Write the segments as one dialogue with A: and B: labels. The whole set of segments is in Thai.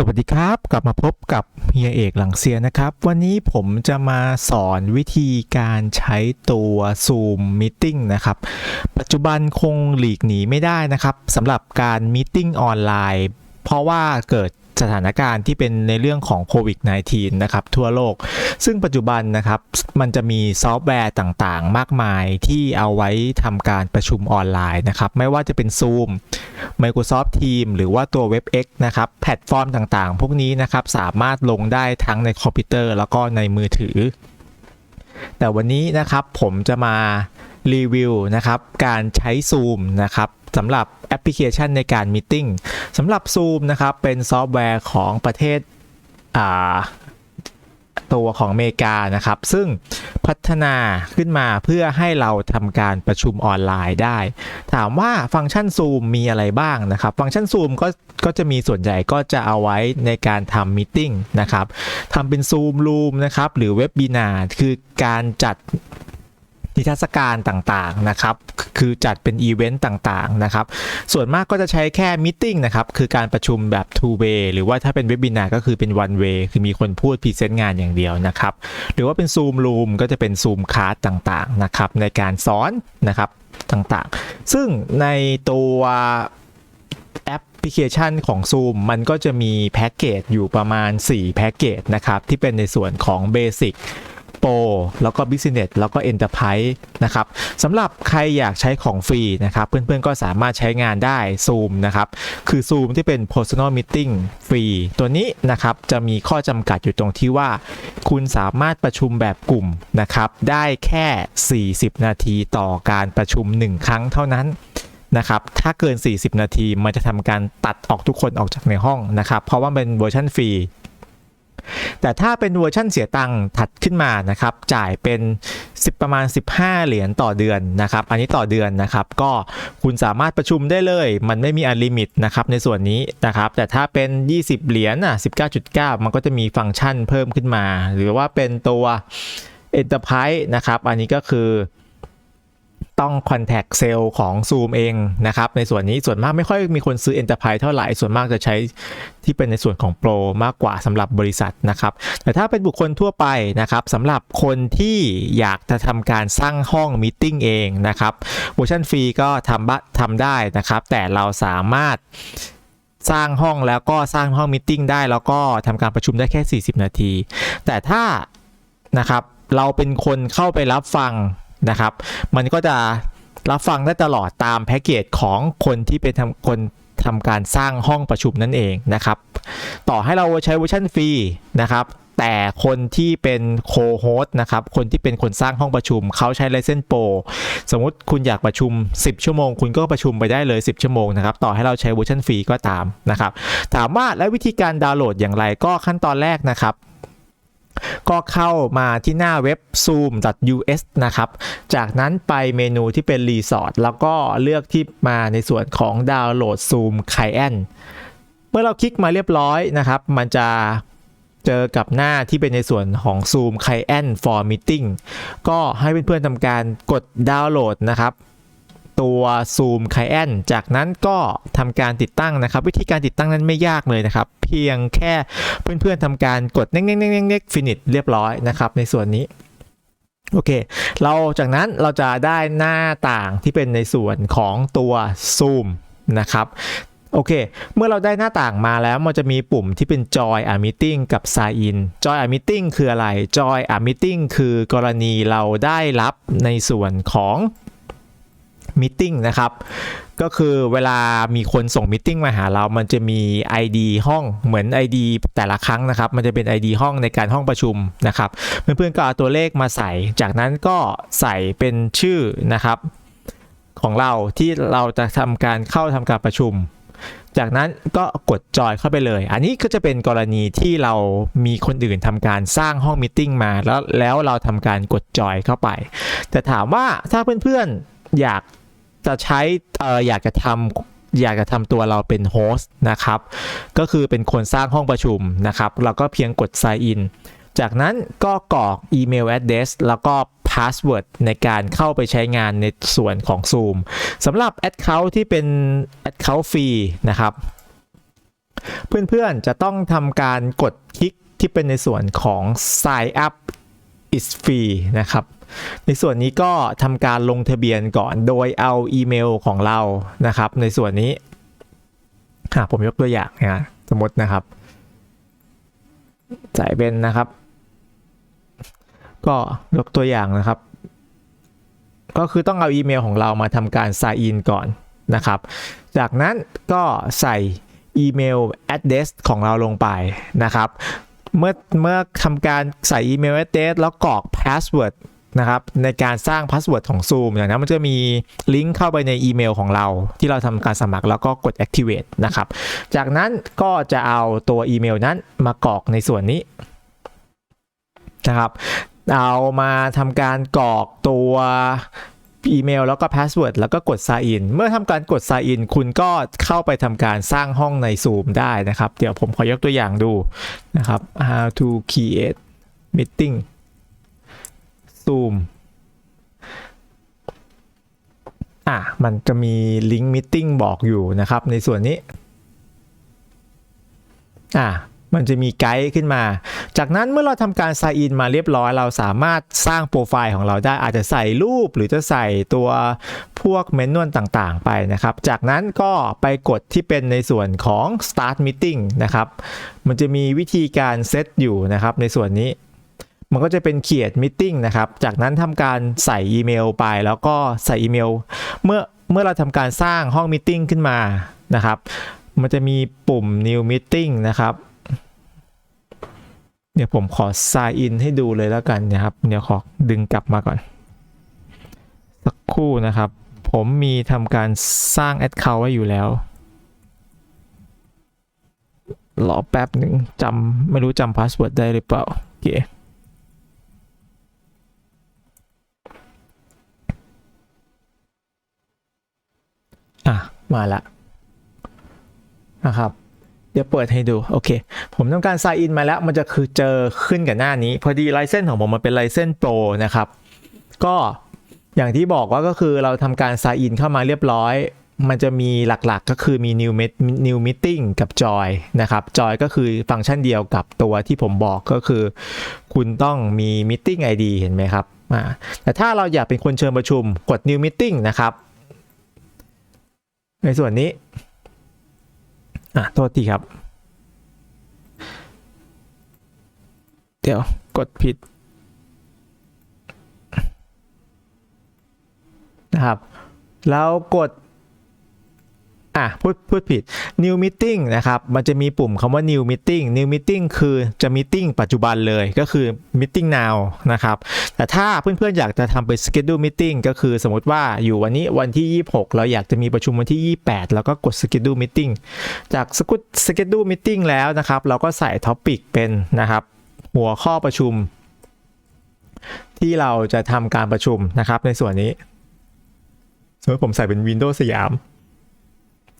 A: สวัสดีครับกลับมาพบกับเฮียเอกหลังเซียนนะครับ วันนี้ผมจะมาสอนวิธีการใช้ตัว Zoom Meeting นะครับ ปัจจุบันคงหลีกหนีไม่ได้นะครับสำหรับการมีติ้งออนไลน์ เพราะว่าเกิด สถานการณ์ที่เป็นในเรื่องของโควิด -19 นะครับทั่วโลก ซึ่งปัจจุบันนะครับมันจะมีซอฟต์แวร์ต่างๆ มากมายที่เอาไว้ทำการประชุมออนไลน์นะครับ ไม่ว่าจะเป็น Zoom Microsoft Teams หรือว่าตัว WebEx นะครับแพลตฟอร์มต่างๆ พวกนี้นะครับสามารถลงได้ทั้งในคอมพิวเตอร์ แล้วก็ในมือถือ แต่วันนี้นะครับผมจะมารีวิวนะครับการใช้ Zoom นะครับ สำหรับแอปพลิเคชันในการมีติ้งสำหรับ Zoom นะครับ เป็นซอฟต์แวร์ของประเทศตัวของอเมริกานะครับ ซึ่งพัฒนาขึ้นมาเพื่อให้เราทำการประชุมออนไลน์ได้ ถามว่าฟังก์ชัน Zoom มีอะไรบ้างนะครับ ฟังก์ชัน Zoom ก็ก็จะมีส่วนใหญ่ก็จะเอาไว้ในการทำมีติ้งนะครับทำเป็น Zoom Room นะครับหรือเว็บ i นาคือการจัด นิทรรศการต่างๆนะครับคือจัดเป็นอีเวนต์ต่างๆนะครับส่วนมากก็จะใช้แค่มิ팅นะครับคือการประชุมแบบ two way หรือว่าถ้าเป็นเว็บ i นาก็คือเป็น one way คือมีคนพูดพรีเซนต์งานอย่างเดียวนะครับหรือว่าเป็น Zoom Room ก็จะเป็น Zoom Class ต่างๆนะครับในการสอนนะครับต่างๆ ซึ่งในตัวแอปพลิเคชันของ Zoom มันก็จะมีแพ็กเกจอยู่ประมาณ 4 แพ็กเกจนะครับ ที่เป็นในส่วนของ Basic Pro แล้วก็ Business แล้วก็ Enterprise นะครับสำหรับใครอยากใช้ของฟรีนะครับ เพื่อนๆก็สามารถใช้งานได้ Zoom นะครับ คือ Zoom ที่เป็น Personal Meeting ฟรี ตัวนี้นะครับจะมีข้อจำกัดอยู่ตรงที่ว่า คุณสามารถประชุมแบบกลุ่มนะครับได้แค่ 40 นาทีต่อการประชุม 1 ครั้งเท่านั้นนะครับ ถ้าเกิน 40 นาที มันจะทำการตัดออกทุกคนออกจากในห้องนะครับ เพราะว่าเป็นเวอร์ชันฟรี แต่ถ้าเป็นเวอร์ชันเสียตังค์ถัดขึ้นมานะครับ จ่ายเป็น 10 ประมาณ 15 เหรียญต่อเดือนนะครับ อันนี้ต่อเดือนนะครับ ก็คุณสามารถประชุมได้เลย มันไม่มีอันลิมิตนะครับในส่วนนี้นะครับ แต่ถ้าเป็น 20 เหรียญอะ19.9 มันก็จะมีฟังก์ชันเพิ่มขึ้นมา หรือว่าเป็นตัว Enterprise นะครับ อันนี้ก็คือ ต้อง Contact Sale ของ Zoom เองนะครับในส่วนนี้ส่วนมากไม่ค่อยมีคนซื้อ Enterprise เท่าไหร่ ส่วนมากจะใช้ที่เป็นในส่วนของ Pro มากกว่าสำหรับบริษัทนะครับ แต่ถ้าเป็นบุคคลทั่วไปนะครับสำหรับคนที่อยากจะทำการสร้างห้องมีติ้งเองนะครับเวอร์ชันฟรีก็ทำบะทำได้นะครับ แต่เราสามารถสร้างห้องแล้วก็สร้างห้องมีติ้งได้ แล้วก็ทำการประชุมได้แค่ 40 นาที แต่ถ้านะครับเราเป็นคนเข้าไปรับฟัง นะครับ มันก็จะรับฟังได้ตลอดตามแพ็กเกจของคนที่เป็นทำคนทำการสร้างห้องประชุมนั่นเองนะครับ ต่อให้เราใช้เวอร์ชันฟรีนะครับ แต่คนที่เป็นโคโฮสต์นะครับ คนที่เป็นคนสร้างห้องประชุม เขาใช้ License Pro สมมุติคุณอยากประชุม 10 ชั่วโมง คุณก็ประชุมไปได้เลย 10 ชั่วโมงนะครับ ต่อให้เราใช้เวอร์ชันฟรีก็ตามนะครับ ถามว่าแล้ววิธีการดาวน์โหลดอย่างไรก็ขั้นตอนแรกนะครับ ก็เข้ามาที่หน้าเว็บ zoom.us นะครับ จากนั้นไปเมนูที่เป็นรีสอร์ทแล้วก็เลือกที่มาในส่วนของดาวน์โหลด Zoom Client เมื่อเราคลิกมาเรียบร้อยนะครับ มันจะเจอกับหน้าที่เป็นในส่วนของ Zoom Client for Meeting ก็ให้เพื่อนๆทำการกดดาวน์โหลดนะครับ ตัว Zoom Client จากนั้นก็ทำการติดตั้งนะครับ วิธีการติดตั้งนั้นไม่ยากเลยนะครับ เพียงแค่เพื่อนๆทำการกดเน็กๆๆๆ finish เรียบร้อยนะครับในส่วนนี้โอเค เราจากนั้นเราจะได้หน้าต่างที่เป็นในส่วนของตัว Zoom นะครับโอเค เมื่อเราได้หน้าต่างมาแล้วมันจะมีปุ่มที่เป็น Join a Meeting กับ Sign In Join a Meeting คืออะไร Join a Meeting คือกรณีเราได้รับในส่วนของ Meeting นะครับก็คือเวลามีคนส่งมิ팅มาหาเรา มันจะมี ID ห้องเหมือน ID แต่ละครั้งนะครับ มันจะเป็น ID ห้องในการห้องประชุมนะครับเพื่อนๆก็เอาตัวเลขมาใส่ จากนั้นก็ใส่เป็นชื่อนะครับของเราที่เราจะทำการเข้าทำการประชุม จากนั้นก็กดจอยเข้าไปเลย อันนี้ก็จะเป็นกรณีที่เรามีคนอื่นทำการสร้างห้องมิ팅มาแล้วแล้วเราทำการกดจอยเข้าไป แต่ถามว่าถ้าเพื่อนๆอยาก จะใช้อยากจะทำอยากจะทำตัวเราเป็นโฮสต์นะครับ ก็คือเป็นคนสร้างห้องประชุมนะครับ เราก็เพียงกด sign in จากนั้นก็กรอกอีเมล address แล้วก็ password ในการเข้าไปใช้งานในส่วนของ Zoom สำหรับ Account ที่เป็น Account ฟรีนะครับเเพื่อนๆจะต้องทำการกดคลิกที่เป็นในส่วนของ sign up is free นะครับ ในส่วนนี้ก็ทำการลงทะเบียนก่อนโดยเอาอีเมลของเรานะครับ ในส่วนนี้อะผมยกตัวอย่างนะสมมตินะครับใส่เป็นนะครับ ก็ยกตัวอย่างนะครับ ก็คือต้องเอาอีเมลของเรามาทำการ sign in ก่อนนะครับ จากนั้นก็ใส่อีเมล address ของเราลงไปนะครับ เมื่อเมื่อทำการใส่อีเมล address แล้วกรอก password นะครับในการสร้างพาสเวิร์ดของ Zoom อย่างนั้นมันจะมีลิงก์เข้าไปในอีเมลของเรา ที่เราทำการสมัครแล้วก็กด activate นะครับ จากนั้นก็จะเอาตัวอีเมลนั้นมากรอกในส่วนนี้นะครับ เอามาทำการกรอกตัวอีเมลแล้วก็พาสเวิร์ดแล้วก็กด sign in เมื่อทำการกด sign in คุณก็เข้าไปทำการสร้างห้องใน Zoom ได้นะครับ เดี๋ยวผมขอยกตัวอย่างดูนะครับ how to create meeting Zoom อะมันจะมีลิงก์มิ팅บอกอยู่นะครับในส่วนนี้อะมันจะมีไกด์ขึ้นมา จากนั้นเมื่อเราทำการ sign in มาเรียบร้อย เราสามารถสร้างโปรไฟล์ของเราได้อาจจะใส่รูปหรือจะใส่ตัวพวกเมนวลต่างๆ ไปนะครับ จากนั้นก็ไปกดที่เป็นในส่วนของ start meeting นะครับ มันจะมีวิธีการเซตอยู่นะครับในส่วนนี้ มันก็จะเป็นเขียดมิ팅นะครับ จากนั้นทำการใส่อีเมลไป แล้วก็ใส่อีเมล เมื่อเมื่อเราทำการสร้างห้องมิ팅ขึ้นมานะครับ มันจะมีปุ่ม new meeting นะครับเดี๋ยวผมขอ sign in ให้ดูเลยแล้วกันนะครับ เดี๋ยวขอดึงกลับมาก่อน สักครู่นะครับ ผมมีทำการสร้าง account ไว้อยู่แล้วรอแป๊บหนึ่งจำไม่รู้จำพาสเวิร์ดได้หรือเปล่าโอเค อะมาละนะครับเดี๋ยวเปิดให้ดูโอเค ผมต้องการ sign in มาแล้วมันจะคือเจอขึ้นกับหน้านี้ พอดีไลเซนของผมมันเป็นไลเซนโปรนะครับ ก็อย่างที่บอกว่าก็คือเราทำการ sign in เข้ามาเรียบร้อย มันจะมีหลักๆก็คือมี new met new meeting กับ joy นะครับ joy ก็คือฟังก์ชันเดียวกับตัวที่ผมบอกก็คือ คุณต้องมี meeting ID เห็นไหมครับแต่ถ้าเราอยากเป็นคนเชิญประชุมกด new meeting นะครับ ในส่วนนี้ อะ โทษทีครับ เดี๋ยวกดผิด นะครับ แล้วกด อะพูดพูดผิด new meeting นะครับมันจะมีปุ่มคำว่า new meeting new meeting คือจะ meeting ปัจจุบันเลยก็คือ meeting now นะครับแต่ถ้าเพื่อนๆอยากจะทำเป็น schedule meeting ก็คือสมมติว่าอยู่วันนี้วันที่ 26 เราอยากจะมีประชุมวันที่ 28 แล้วก็กด schedule meeting จาก schedule meeting แล้วนะครับ เราก็ใส่ topic เป็นนะครับ หัวข้อประชุม ที่เราจะทำการประชุมนะครับในส่วนนี้สมมติผมใส่เป็น Windows สยาม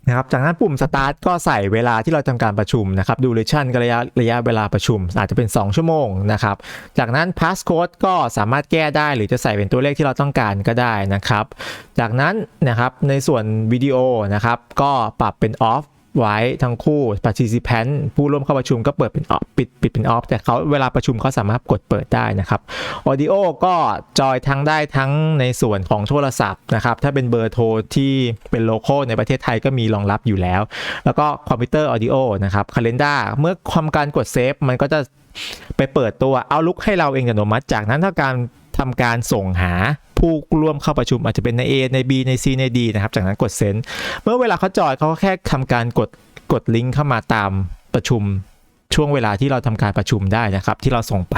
A: นะครับจากนั้นปุ่ม start ก็ใส่เวลาที่เราทำการประชุมนะครับ duration ก็ระยะระยะเวลาประชุม อาจจะเป็น 2 ชั่วโมงนะครับ จากนั้น passcode ก็สามารถแก้ได้หรือจะใส่เป็นตัวเลขที่เราต้องการก็ได้นะครับ จากนั้นนะครับในส่วนวิดีโอนะครับก็ปรับเป็น off ไว้ทั้งคู่ participant ผู้ร่วมเข้าประชุมก็เปิดเป็น off ปิดปิดเป็น off แต่เขาเวลาประชุมเขาสามารถกดเปิดได้นะครับ audio ก็จอยทั้งได้ทั้งในส่วนของโทรศัพท์นะครับ ถ้าเป็นเบอร์โทรที่เป็นโลโก้ในประเทศไทยก็มีรองรับอยู่แล้ว แล้วก็คอมพิวเตอร์ audio นะครับ calendar เมื่อทำการกดเซฟมันก็จะไปเปิดตัวเอาลุกให้เราเองอัตโนมัติ จากนั้นถ้าการ ทำการส่งหาผู้ร่วมเข้าประชุมอาจจะเป็นใน A ใน B ใน C ใน D นะครับ จากนั้นกดเซ็นเมื่อเวลาเขาจอยเขาก็แค่ทำการกดกดลิงก์เข้ามาตามประชุมช่วงเวลาที่เราทำการประชุมได้นะครับ ที่เราส่งไป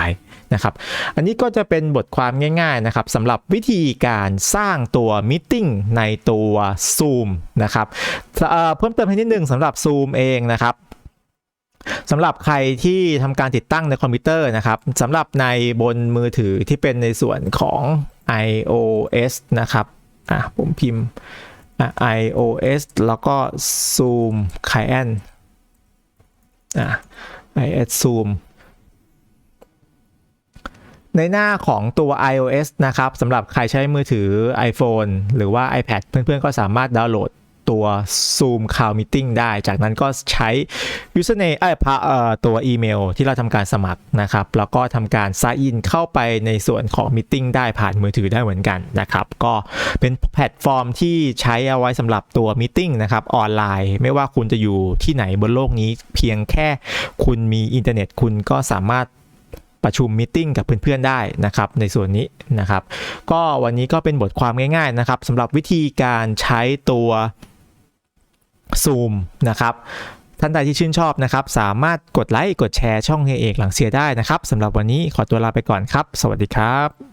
A: นะครับ อันนี้ก็จะเป็นบทความง่าย ๆนะครับสำหรับวิธีการสร้างตัวมิ팅ในตัว Zoom นะครับเอ่อเพิ่มเติมให้นิดนึงสำหรับ Zoom เองนะครับ สำหรับใครที่ทำการติดตั้งในคอมพิวเตอร์นะครับสำหรับในบนมือถือที่เป็นในส่วนของ iOS นะครับอะผมพิมพ์อะ iOS แล้วก็ Zoom Client อะ iOS Zoom ในหน้าของตัว iOS นะครับสำหรับใครใช้มือถือ iPhone หรือว่า iPad เพื่อนๆ ก็สามารถดาวน์โหลด ตัว Zoom Cloud Meeting ได้ จากนั้นก็ใช้ username เอ้พะเอ่อตัวอีเมลที่เราทำการสมัครนะครับ แล้วก็ทำการ sign in เข้าไปในส่วนของ Meeting ได้ผ่านมือถือได้เหมือนกันนะครับ ก็เป็นแพลตฟอร์มที่ใช้เอาไว้สำหรับตัว Meeting นะครับออนไลน์ ไม่ว่าคุณจะอยู่ที่ไหนบนโลกนี้ เพียงแค่คุณมีอินเทอร์เน็ตคุณก็สามารถประชุมมิ팅กับเพื่อนๆได้นะครับในส่วนนี้นะครับ ก็วันนี้ก็เป็นบทความง่ายๆนะครับสำหรับวิธีการใช้ตัว ซูมนะครับท่านใดที่ชื่นชอบนะครับ สามารถกดไลค์กดแชร์ช่องเฮเอกหลังเสียได้นะครับสำหรับวันนี้ขอตัวลาไปก่อนครับ สวัสดีครับ